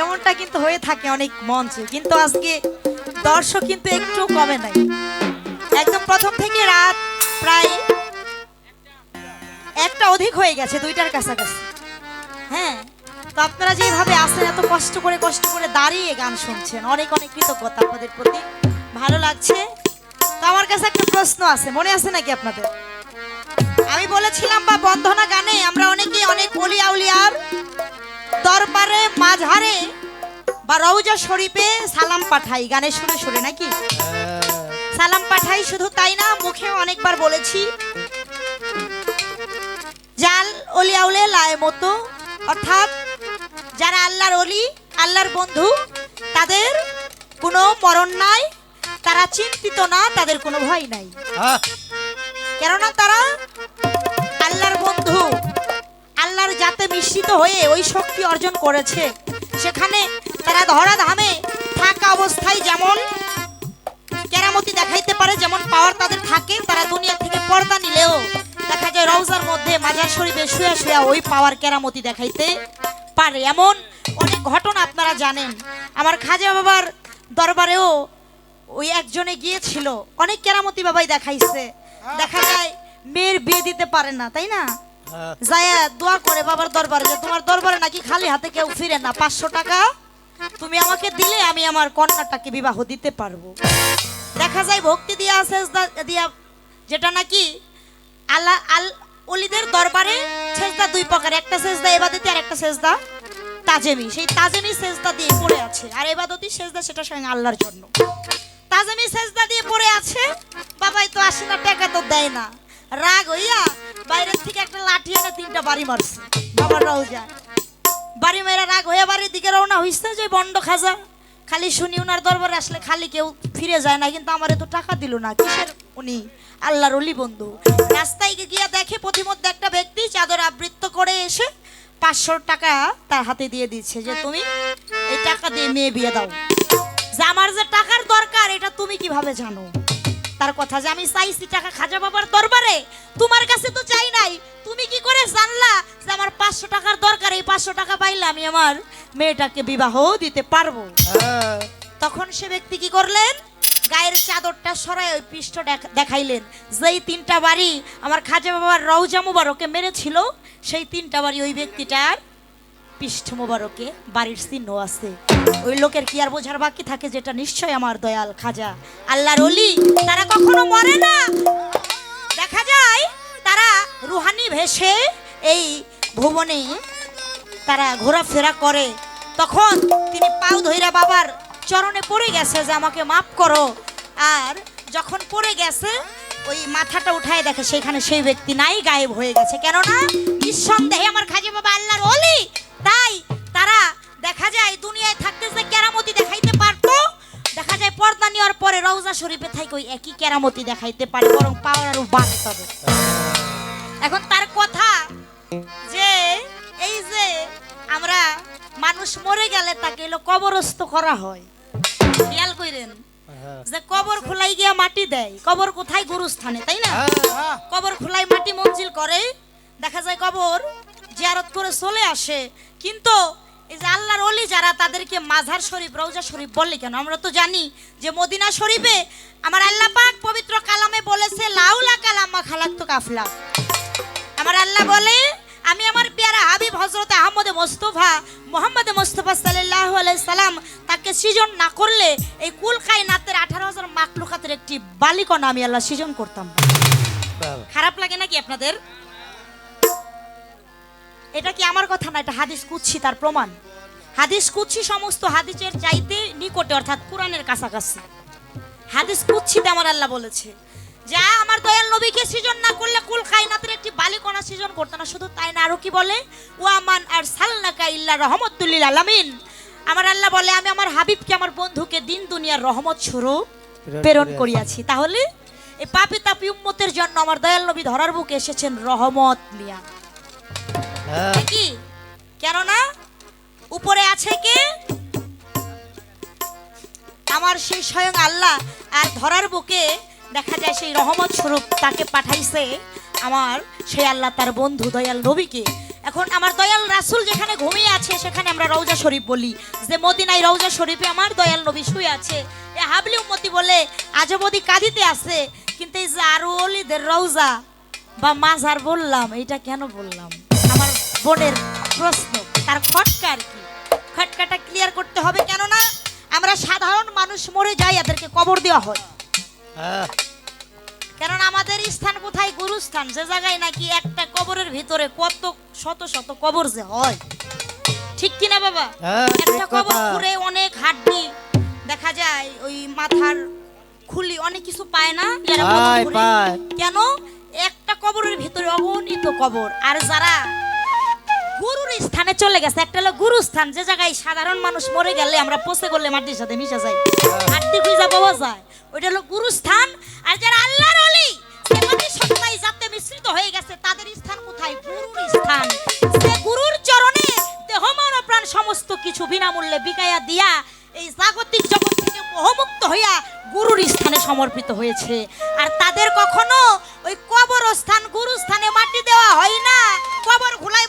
এমনটা কিন্তু হয়ে থাকে অনেক মঞ্চে। কিন্তু আজকে দর্শক কিন্তু একটু কমে নাই। একদম প্রথম থেকে রাত প্রায় একটা অধিক হয়ে গেছে, দুইটার কাছাকাছি। হ্যাঁ তো আপনারা যেভাবে আসেন এত কষ্ট করে কষ্ট করে দাঁড়িয়ে গান শুনছেন, অনেক অনেক কৃতজ্ঞতা আপনাদের প্রতি। ভালো লাগছে। তো আমার কাছে একটা প্রশ্ন আছে, মনে আছে নাকি আপনাদের? আমি বলেছিলাম বা বন্ধনা গানে আমরা অনেকেই অনেক অলি আউলিয়ার দরবারে মাঝারে বা রৌজা শরীফে সালাম পাঠাই গানের সুরে সুরে নাকি? সালাম পাঠাই শুধু তাই না মুখে অনেকবার বলেছি জাল অলি আউলে লায় মতো অর্থাৎ যারা আল্লাহর অলি আল্লাহর বন্ধু তাদের কোনো মরণ নাই তারা চিন্তিত না তাদের কোনো ভয় নাই। কেননা তারা আল্লাহর যাতে মিশ্রিত হয়ে ওই শক্তি অর্জন করেছে। সেখানে তারা ধরা ধামে থাকা অবস্থায় যেমন কেরামতি দেখাইতে পারে, যেমন পাওয়ার তাদের থাকে, তারা দুনিয়া থেকে পর্দা নিলেও দেখা যায় রওজার মধ্যে মাজার শরীফে শুয়ে শুয়ে ওই পাওয়ার কেরামতি দেখাইতে পারে। এমন অনেক ঘটনা আপনারা জানেন। আমার খাজা বাবার দরবারেও ওই একজনে গিয়েছিল। অনেক কেরামতি বাবাই দেখাইছে। দেখা যায় মেয়ের বিয়ে দিতে পারে না, তাই না? যায়া দোয়া করে বাবার দরবারে যে তোমার দরবারে নাকি খালি হাতে কেউ ফিরে না। পাঁচশো টাকা তুমি আমাকে দিলে আমি আমার কন্যাটাকে বিবাহ দিতে পারব। দেখা যায় ভক্তি দিয়া সেজদা দিয়া যেটা নাকি আল্লাহ আল অলিদের দরবারে সেজদা দুই প্রকার, একটা সেজদা এবাদতি আর একটা সেজদা তাজেমি। সেই তাজেমি সেজদা দিয়ে পড়ে আছে আর এবাদতি সেজদা সেটা স্বয়ং আল্লাহর জন্য। তাজেমি সেজদা দিয়ে পড়ে আছে, বাবাই তো আসে না, টাকা তো দেয় না। রাগ হইয়া বাইরের থেকে একটা লাঠি এনে তিনটা বাড়ি মারছে। বাবার রওজা বাড়ি মেয়েরা রাগ হয়ে বাড়ির দিকে রওনা হইছে যে বন্ড খাজা। খালি শুনি উনার দরবারে আসলে খালি কেউ ফিরে যায় না, কিন্তু আমার তো টাকা দিল না। কিসের উনি? আল্লাহর অলি বন্ধু। রাস্তায় গিয়ে দেখে প্রতিমধ্যে একটা ব্যক্তি চাদর আবৃত্ত করে এসে পাঁচশো টাকা তার হাতে দিয়ে দিচ্ছে যে, তুমি এই টাকা দিয়ে মেয়ে বিয়ে দাও। যে আমার যে টাকার দরকার, এটা তুমি কীভাবে জানো? তার কথা যে আমি চাইছি টাকা খাজা বাবার দরবারে তোমার কাছে তো চাই নাই। তুমি কি করে জানলা যে আমার পাঁচশো টাকার দরকার এই পাঁচশো টাকা পাইলে আমি আমার মেয়েটাকে বিবাহ দিতে পারব? তখন সে ব্যক্তি কি করলেন? গায়ের চাদরটা সরাই ওই পৃষ্ঠ দেখ- দেখাইলেন। যেই তিনটা বাড়ি আমার খাজা বাবার রওজা মুবারকে মেরেছিল সেই তিনটা বাড়ি ওই ব্যক্তিটার পৃষ্ঠ মোবারকে বাড়ির চিহ্ন আছে। ওই লোকের কি আর বোঝার বাকি থাকে যেটা নিশ্চয় আমার দয়াল খাজা? আল্লাহর অলি, তারা কখনো মরে না। দেখা যায় তারা রুহানি ভেসে এই ভুবনে তারা ঘোরাফেরা করে। তখন তিনি পাও ধৈরা বাবার চরণে পড়ে গেছে যে আমাকে মাফ করো। আর যখন পড়ে গেছে, ওই মাথাটা উঠায় দেখে সেখানে সেই ব্যক্তি নাই, গায়েব হয়ে গেছে। কেননা নিঃসন্দেহে আমার খাজি বাবা আল্লাহর অলি তাই তারা দেখা যায় দুনিয়ায় থাকতে যে কেরামতি দেখাইতে পারতো। দেখা যায় পর্দা নেওয়ার পরে রওজা শরীফে থাকে ওই একই কেরামতি দেখাইতে পারে বরং পাওয়ার আরও বাড়ে তবে। এখন তার কথা যে এই যে আমরা মানুষ মরে গেলে তাকে এলো কবরস্থ করা হয়। খেয়াল কইরেন যে কবর খোলাই গিয়া মাটি দেয় কবর কোথায়? গুরুস্থানে তাই না? কবর খোলাই মাটি মঞ্জিল করে দেখা যায় কবর জিয়ারত করে চলে আসে। কিন্তু এই যে আল্লাহর অলি যারা তাদেরকে মাঝার শরীফ রওজা শরীফ বললে কেন? আমরা তো জানি যে মদিনা শরীফে আমার আল্লাহ পাক পবিত্র কালামে বলেছে লাউলা কালাম্মা খালাক তো কাফলা আমার আল্লাহ বলে আমি আমার পেয়ারা হাবিব হজরত আহমদ মোস্তফা মোহাম্মদ মোস্তফা সাল্লাহ সাল্লাম তাকে সৃজন না করলে এই কুল নাতের আঠারো হাজার মাকলুকাতের একটি বালিকণা আমি আল্লাহ সৃজন করতাম। খারাপ লাগে নাকি আপনাদের? এটা কি আমার কথা না? এটা হাদিস কুচ্ছি তার প্রমাণ। হাদিস কুচ্ছি সমস্ত হাদিসের চাইতে নিকটে অর্থাৎ কোরআনের কাছাকাছি। হাদিস কুচ্ছিতে আমার আল্লাহ বলেছে যা আমার দয়াল নবীকে সৃজন না করলে কুল কায়নাতের একটি বালিকণা সৃজন করতো না। শুধু তাই না আরও কি বলে? ওয়ামান আর সালনাকা ইল্লা রহমতুল্লিল আলামিন। আমার আল্লাহ বলে আমি আমার হাবিবকে আমার বন্ধুকে দিন দুনিয়ার রহমত স্বরূপ প্রেরণ করিয়াছি। তাহলে এই পাপি তাপি উম্মতের জন্য আমার দয়াল নবী ধরার বুকে এসেছেন রহমত নিয়া কি? কেননা উপরে আছে কে? আমার সেই স্বয়ং আল্লাহ, আর ধরার বুকে দেখা যায় সেই রহমত স্বরূপ তাকে পাঠাইছে আমার সেই আল্লাহ তার বন্ধু দয়াল নবীকে। এখন আমার দয়াল রাসূল যেখানে ঘুমিয়ে আছে, সেখানে আমরা রওজা শরীফ বলি। যে মদিনায় রওজা শরীফে আমার দয়াল নবী শুয়ে আছে। এ হাবলি উম্মতি বলে আজবদি কাঁদিতে আছে। কিন্তু এই যে আরও অলিদের রওজা বা মাজার বললাম, এটা কেন বললাম? বোনের প্রশ্ন তার খটকা আর কি? খটকাটা ক্লিয়ার করতে হবে কেননা আমরা সাধারণ মানুষ মরে যাই এদেরকে কবর দেওয়া হয়। কারণ আমাদের স্থান কোথায়? গুরুস্থান। যে জায়গায় নাকি একটা কবরের ভিতরে কত শত শত কবর যে হয়। ঠিক কিনা বাবা? হ্যাঁ, একটা কবর। খুঁড়ে অনেক হাড্ডি দেখা যায় ওই মাথার খুলি অনেক কিছু পায় না যারা কবর পায়। কেন? একটা কবরের ভিতরে অগণিত কবর। আর যারা গুরুর স্থানে চলে গেছে। একটা হলো গুরুস্থান, যে জায়গায় সাধারণ মানুষ মরে গেলে আমরা পচে করলে মাটির সাথে মিশে যাই। হাড্ডি খুঁজা পাওয়া যায়। ওইটা হলো গুরুস্থান। আর যারা আল্লাহর অলি যাতে মিশ্রিত হয়ে গেছে, তাদের স্থান কোথায়? গুরুর স্থান। সে গুরুর চরণে দেহ, মন, প্রাণ সমস্ত কিছু বিনামূল্যে বিকায়া দিয়া এই জাগতিক জগৎ থেকে মোহমুক্ত হইয়া গুরুর স্থানে সমর্পিত হয়েছে। আর তাদের কখনো ওই কবরস্থান, গুরুস্থানে মাটি দেওয়া হয় না। কবর খোলায়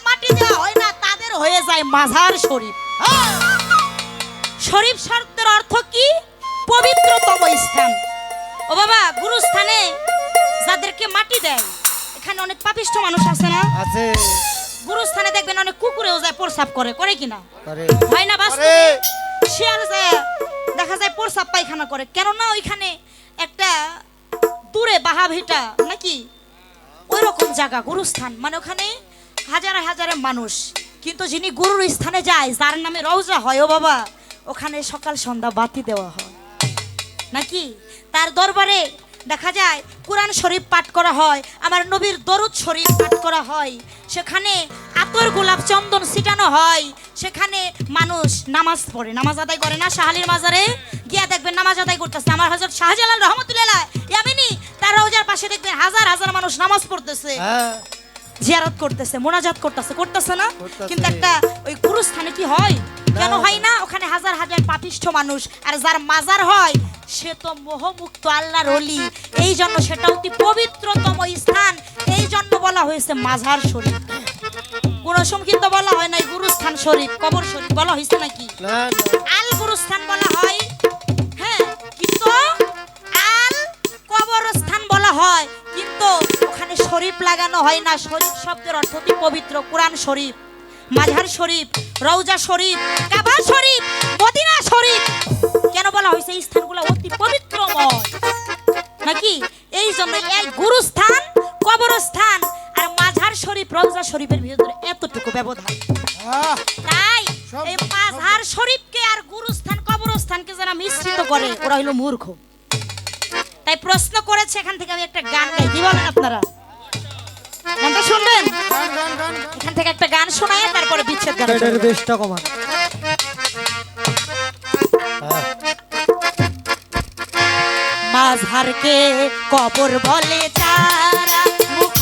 হয়ে যায় মাজার শরীফ। শরীফ শব্দের অর্থ কি? পবিত্রতম স্থান। ও বাবা গুরুস্থানে যাদেরকে মাটি দেয় এখানে অনেক পাপিষ্ঠ মানুষ আছে না? আছে। গুরুস্থানে দেখবেন অনেক কুকুরেও যায় প্রসাব করে করে কিনা করে। হয় না বাস্তবে? শিয়াল যায় দেখা যায় প্রসাব পায়খানা করে। কেননা ওইখানে একটা দূরে বাহা ভিটা নাকি ওই রকম জায়গা গুরুস্থান। মানে ওখানে হাজারে হাজারে মানুষ। কিন্তু যিনি গুরুর স্থানে যায়, যার নামে রওজা হয়, ও বাবা, ওখানে সকাল সন্ধ্যা বাতি দেওয়া হয়। নাকি? তার দরবারে দেখা যায়, কোরআন শরীফ পাঠ করা হয়, আমার নবীর দরুদ শরীফ পাঠ করা হয়, সেখানে আতর গোলাপ চন্দন ছিটানো হয়, সেখানে মানুষ নামাজ পড়ে। নামাজ আদায় করে না শাহালির মাজারে? গিয়া দেখবেন নামাজ আদায় করতেছে। আমার হজরত শাহজালাল রহমতুল্লাহ ইয়ামিনী, তার রোজার পাশে দেখবেন হাজার হাজার মানুষ নামাজ পড়তেছে। হ্যাঁ। জিয়ারত করতেছে মোনাজাত করতেছে করতেছে না? কিন্তু একটা ওই গুরুস্থানে কি হয়? কেন হয় না? ওখানে হাজার হাজার পাপিষ্ঠ মানুষ আর যার মাজার হয় সে তো মোহমুক্ত আল্লাহর অলি এই জন্য সেটা অতি পবিত্রতম স্থান। এই জন্য বলা হয়েছে মাজার শরীফ। কোন সময় বলা হয় নাই গুরুস্থান শরীফ কবর শরীফ বলা হয়েছে নাকি? না না। আল গুরুস্থান বলা হয় হ্যাঁ কিন্তু আল কবরস্থান বলা হয় কিন্তু ওখানে শরীফ লাগানো হয় না শরীফ শব্দের অর্থ অতি পবিত্র কোরআন শরীফ মাঝার শরীফ রৌজা শরীফ কাবা শরীফ মদিনা শরীফ। কেন বলা হয়েছে এই স্থানগুলো অতি পবিত্রময়? নাকি? এই জন্য এই গুরুস্থান কবরস্থান আর মাঝার শরীফ রৌজা শরীফের ভিতরে এতটুকু ব্যবধান। তাই এই মাঝার শরীফকে আর গুরুস্থান কবরস্থানকে যারা মিশ্রিত করে ওরা হলো মূর্খ। তাই প্রশ্ন করেছে এখান থেকে আমি একটা গান গাই। কি বলেন আপনারা? গানটা শুনবেন। এখান থেকে একটা গান শোনায় তারপরে বিচ্ছেদ গান বেশটা কমান মাঝারকে কবর বলে তারা মুখ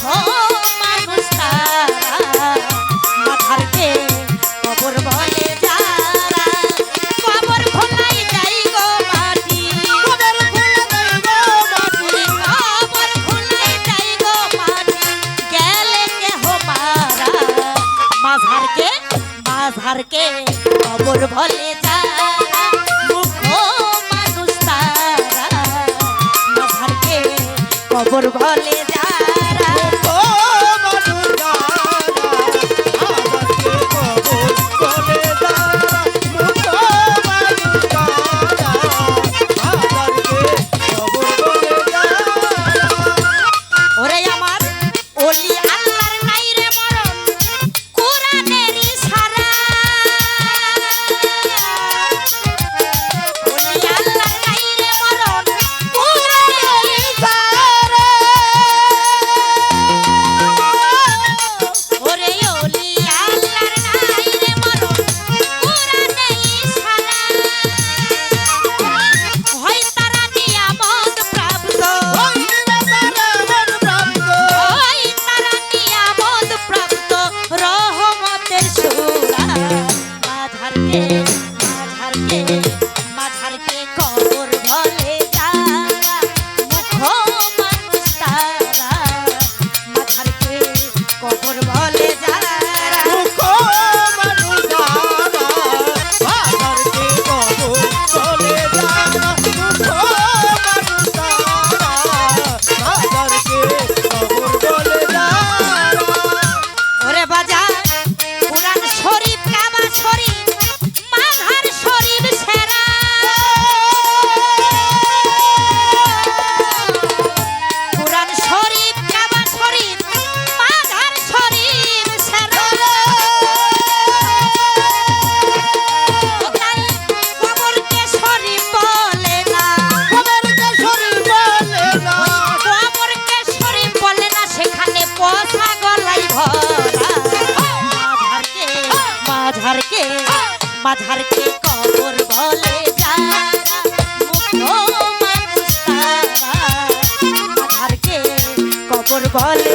কবর বলে যারা মুখ মানুষ তারা মাঝারকে কবর মাঝারকে মাঝারকে কবর বলে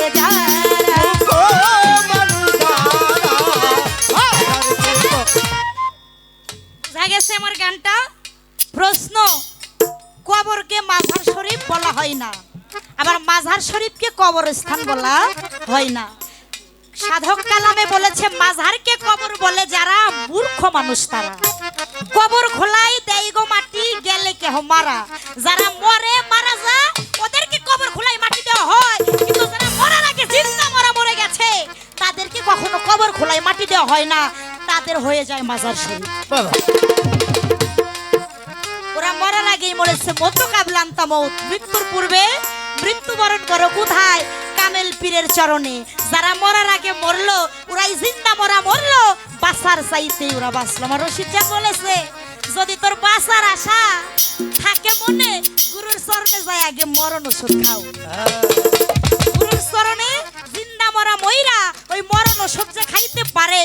গেছে আমার গানটা। প্রশ্ন কবরকে মাঝার শরীফ বলা হয় না। আবার মাঝার শরীফকে কবরস্থান বলা হয় না। সাধক কালামে বলেছে মাঝারকে কবর বলে যারা মূর্খ মানুষ তারা। কবর খোলাই দেয় গো মাটি গেলে কেহ মারা। যারা মরে তাদের হয়ে যায় মাজার শরীফ। ওরা মরার আগেই মরেছে মতো কাবলান্তা মৌত মৃত্যুর পূর্বে মৃত্যুবরণ করো কোথায়? কামেল পীরের চরণে। যারা মরার আগে মরলো ওরাই জিন্দা মরা মরলো। বাসার চাইতে ওরা বাঁচলো। আমার রশিদ যা বলেছে যদি তোর বাসার আশা থাকে মনে গুরুর চরণে যায় আগে মরণ ওষুধ খাও। গুরুর চরণে জিন্দা মরা ময়রা ওই মরণ ওষুধ যে খাইতে পারে